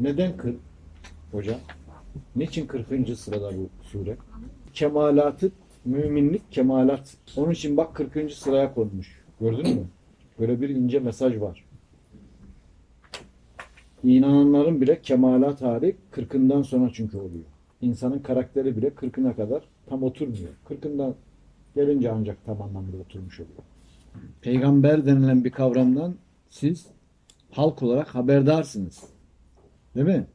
Neden 40 hocam? Niçin 40. sırada bu sure? Kemalatı, müminlik kemalat. Onun için bak 40. sıraya konmuş. Gördün mü? Böyle bir ince mesaj var. İnananların bile kemalat hali 40'ından sonra çünkü oluyor. İnsanın karakteri bile 40'ına kadar tam oturmuyor. 40'ından gelince ancak tam anlamda oturmuş oluyor. Peygamber denilen bir kavramdan siz halk olarak haberdarsınız. Değil mi?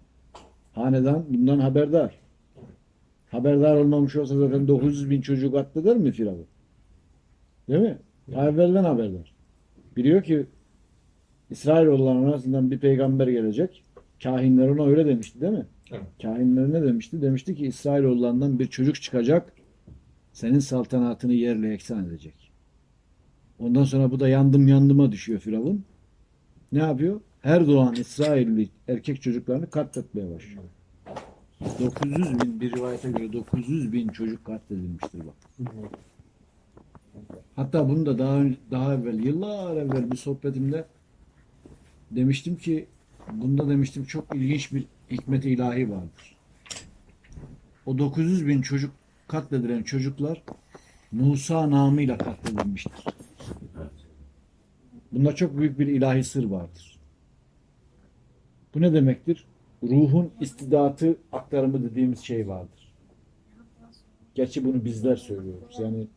Hanedan bundan haberdar. Haberdar olmamış olsa zaten 900 bin çocuğu katleder mi Firavun? Değil mi? Daha evvelden haberdar. Biliyor ki İsrailoğulların arasından bir peygamber gelecek. Kahinler ona öyle demişti değil mi? Evet. Kahinler ne demişti? Demişti ki İsrailoğullarından bir çocuk çıkacak. Senin saltanatını yerle eksan edecek. Ondan sonra bu da yandım yandıma düşüyor Firavun. Ne yapıyor? Her doğan İsrailli erkek çocuklarını katletmeye başlıyor. 900 bin bir rivayete göre 900 bin çocuk katledilmiştir bak. Hatta bunu da daha daha evvel yıllar evvel bir sohbetimde demiştim ki bunda demiştim çok ilginç bir hikmet ilahi vardır. O 900 bin çocuk katledilen çocuklar Musa namıyla katledilmiştir. Bunda çok büyük bir ilahi sır vardır. Bu ne demektir? Ruhun istidatı aktarımı dediğimiz şey vardır. Gerçi bunu bizler söylüyoruz. Yani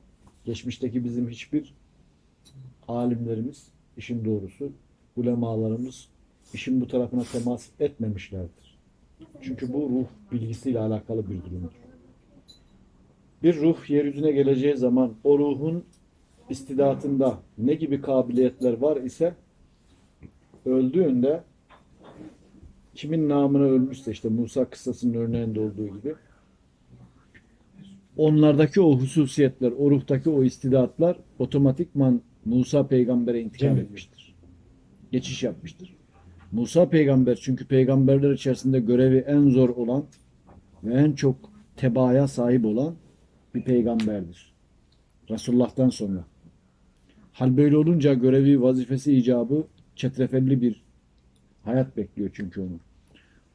geçmişteki bizim hiçbir alimlerimiz, işin doğrusu, ulemalarımız işin bu tarafına temas etmemişlerdir. Çünkü bu ruh bilgisiyle alakalı bir durumdur. Bir ruh yeryüzüne geleceği zaman o ruhun istidatında ne gibi kabiliyetler var ise öldüğünde kimin namına ölmüşse işte Musa kıssasının örneğinde olduğu gibi onlardaki o hususiyetler, o ruhtaki o istidatlar otomatikman Musa peygambere intikal Cem etmiştir. Geçiş yapmıştır. Musa peygamber çünkü peygamberler içerisinde görevi en zor olan ve en çok tebaaya sahip olan bir peygamberdir. Resulullah'tan sonra. Hal böyle olunca görevi, vazifesi icabı çetrefelli bir hayat bekliyor çünkü onu.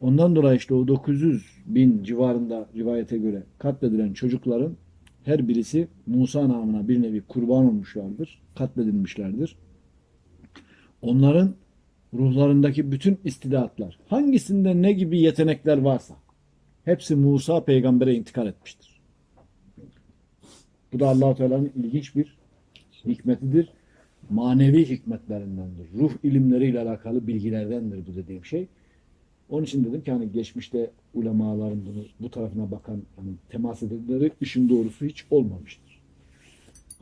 Ondan dolayı işte o 900 bin civarında rivayete göre katledilen çocukların her birisi Musa namına bir nevi kurban olmuşlardır, katledilmişlerdir. Onların ruhlarındaki bütün istidatlar, hangisinde ne gibi yetenekler varsa hepsi Musa peygambere intikal etmiştir. Bu da Allah-u Teala'nın ilginç bir hikmetidir. Manevi hikmetlerindendir. Ruh ilimleriyle alakalı bilgilerdendir bu dediğim şey. Onun için dedim ki hani geçmişte ulemaların bunu bu tarafına bakan hani temas edilleri işin doğrusu hiç olmamıştır.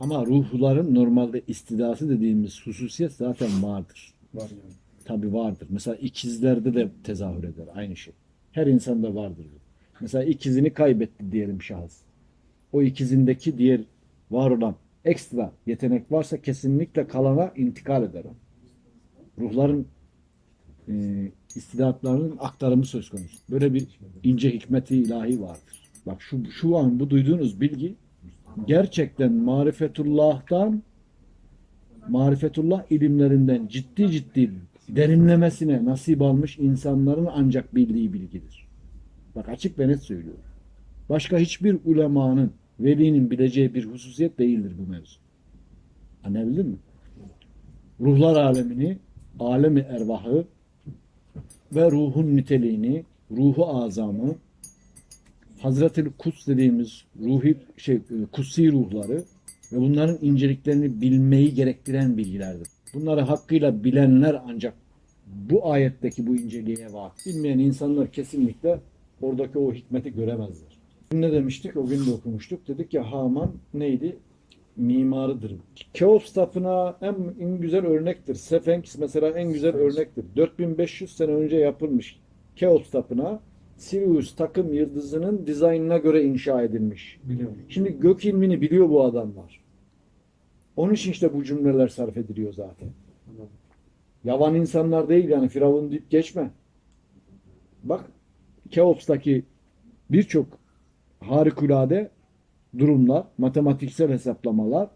Ama ruhların normalde istidası dediğimiz hususiyet zaten vardır. Var yani. Tabi vardır. Mesela ikizlerde de tezahür eder aynı şey. Her insanda vardır. Mesela ikizini kaybetti diyelim şahıs. O ikizindeki diğer var olan ekstra yetenek varsa kesinlikle kalana intikal eder. Ruhların e, istidatlarının aktarımı söz konusu. Böyle bir ince hikmeti ilahi vardır. Bak şu, şu an bu duyduğunuz bilgi gerçekten marifetullah'tan marifetullah ilimlerinden ciddi ciddi derinlemesine nasip almış insanların ancak bildiği bilgidir. Bak açık ve net söylüyorum. Başka hiçbir ulemanın, velinin bileceği bir hususiyet değildir bu mevzu. Anladın mi? Ruhlar alemini, alemi ervahı ve ruhun niteliğini, ruhu azamı, Hazreti Kuds dediğimiz ruhi şey kutsi ruhları ve bunların inceliklerini bilmeyi gerektiren bilgilerdir. Bunları hakkıyla bilenler ancak bu ayetteki bu inceliğe vakıf. Bilmeyen insanlar kesinlikle oradaki o hikmeti göremezler. Ne demiştik? O gün de okumuştuk. Dedik ya Haman neydi? Mimarıdır. Keops tapınağı en, en güzel örnektir. Sefenks mesela en güzel örnektir. 4500 sene önce yapılmış Keops tapınağı Sirius takım yıldızının dizaynına göre inşa edilmiş. Biliyorum. Şimdi gök ilmini biliyor bu adamlar. Onun için işte bu cümleler sarf ediliyor zaten. Yavan insanlar değil yani Firavun deyip geçme. Bak Keops'taki birçok harikulade durumlar, matematiksel hesaplamalar,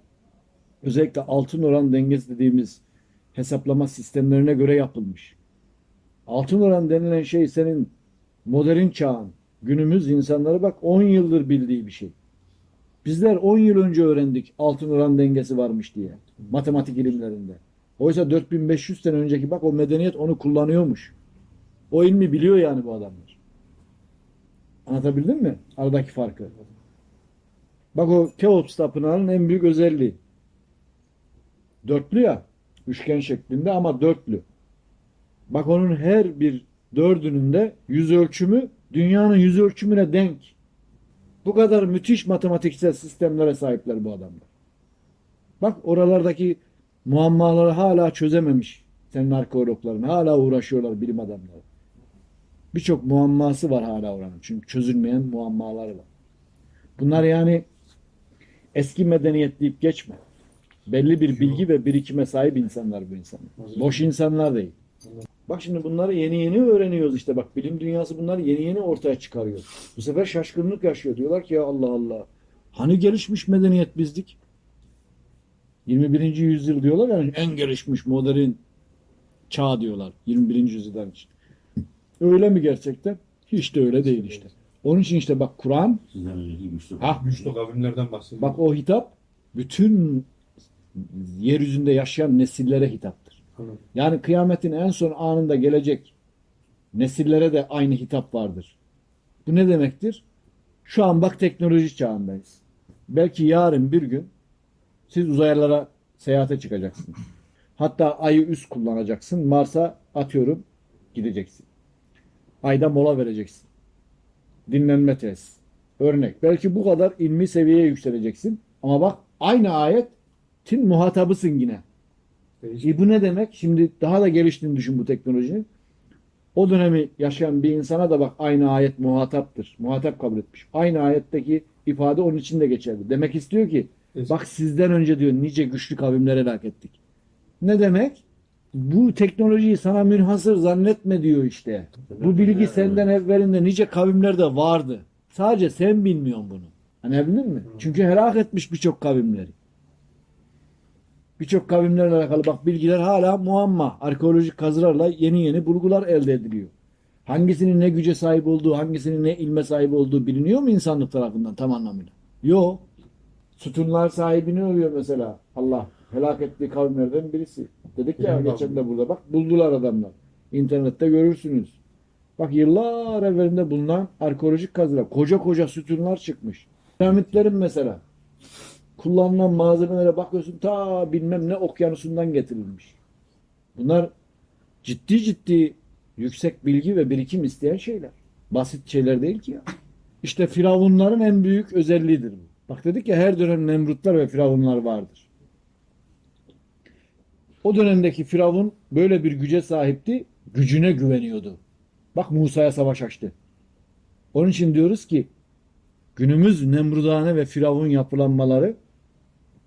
özellikle altın oran dengesi dediğimiz hesaplama sistemlerine göre yapılmış. Altın oran denilen şey senin modern çağın, günümüz insanları bak 10 yıldır bildiği bir şey. Bizler 10 yıl önce öğrendik altın oran dengesi varmış diye. Matematik ilimlerinde. Oysa 4500 sene önceki bak o medeniyet onu kullanıyormuş. O ilmi biliyor yani bu adamlar. Anlatabildim mi? Aradaki farkı. Bak o Keops tapınağının en büyük özelliği. Dörtlü ya. Üçgen şeklinde ama dörtlü. Bak onun her bir dördünün de yüz ölçümü dünyanın yüz ölçümüne denk. Bu kadar müthiş matematiksel sistemlere sahipler bu adamlar. Bak oralardaki muammaları hala çözememiş senin arkeologların. Hala uğraşıyorlar bilim adamları. Birçok muamması var hala oranın. Çünkü çözülmeyen muammaları var. Bunlar yani eski medeniyet deyip geçme. Belli bir bilgi ve birikime sahip insanlar bu insanlar. Boş insanlar değil. Bak şimdi bunları yeni yeni öğreniyoruz işte bak bilim dünyası bunları yeni yeni ortaya çıkarıyor. Bu sefer şaşkınlık yaşıyor. Diyorlar ki ya Allah Allah. Hani gelişmiş medeniyet bizdik? 21. yüzyıl diyorlar yani en gelişmiş modern çağ diyorlar 21. yüzyıldan için. Öyle mi gerçekten? Hiç de öyle değil işte. Onun için işte bak Kur'an ha Güçlü kavimlerden bahsediyor. bak o hitap bütün yeryüzünde yaşayan nesillere hitaptır. Yani kıyametin en son anında gelecek nesillere de aynı hitap vardır. Bu ne demektir? Şu an bak teknoloji çağındayız. Belki yarın bir gün siz uzaylara seyahate çıkacaksınız. Hatta ayı üst kullanacaksın. Mars'a atıyorum gideceksin. Ayda mola vereceksin. Dinlenme test. Örnek. Belki bu kadar ilmi seviyeye yükseleceksin. Ama bak aynı ayetin muhatabısın yine. E bu ne demek? Şimdi daha da geliştiğini düşün bu teknolojinin. O dönemi yaşayan bir insana da bak aynı ayet muhataptır. Muhatap kabul etmiş. Aynı ayetteki ifade onun için de geçerli. Demek istiyor ki bak sizden önce diyor nice güçlü kavimler helak ettik. Ne demek? Bu teknolojiyi sana münhasır zannetme diyor işte. Bu bilgi senden evvelinde nice kavimlerde vardı. Sadece sen bilmiyorsun bunu. Anlayabildin mi? Çünkü helak etmiş birçok kavimleri. Birçok kavimlerle alakalı bak bilgiler hala muamma. Arkeolojik kazılarla yeni yeni bulgular elde ediliyor. Hangisinin ne güce sahip olduğu, hangisinin ne ilme sahip olduğu biliniyor mu insanlık tarafından tam anlamıyla? Yok. Sütunlar sahibini övüyor mesela Allah. Helak ettiği kavimlerden birisi. Dedik ya geçen de burada. Bak buldular adamlar. İnternette görürsünüz. Bak yıllar evvelinde bulunan arkeolojik kazılar. Koca koca sütunlar çıkmış. Piramitlerin mesela kullanılan malzemelere bakıyorsun ta bilmem ne okyanusundan getirilmiş. Bunlar ciddi ciddi yüksek bilgi ve birikim isteyen şeyler. Basit şeyler değil ki ya. İşte firavunların en büyük özelliğidir bu. Bak dedik ya her dönem Nemrutlar ve firavunlar vardır. O dönemdeki firavun böyle bir güce sahipti. Gücüne güveniyordu. Bak Musa'ya savaş açtı. Onun için diyoruz ki günümüz Nemrudane ve Firavun yapılanmaları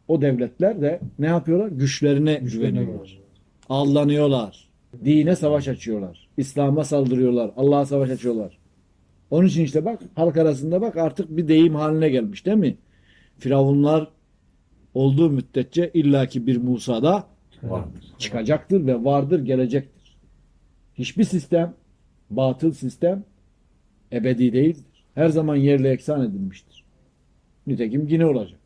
o devletler de ne yapıyorlar? Güçlerine güveniyorlar. Aldanıyorlar. Dine savaş açıyorlar. İslam'a saldırıyorlar. Allah'a savaş açıyorlar. Onun için işte bak halk arasında bak artık bir deyim haline gelmiş değil mi? Firavunlar olduğu müddetçe illaki bir Musa'da Vardır. çıkacaktır ve vardır gelecektir. Hiçbir sistem, batıl sistem ebedi değildir. Her zaman yerle eksan edilmiştir. Nitekim yine olacak.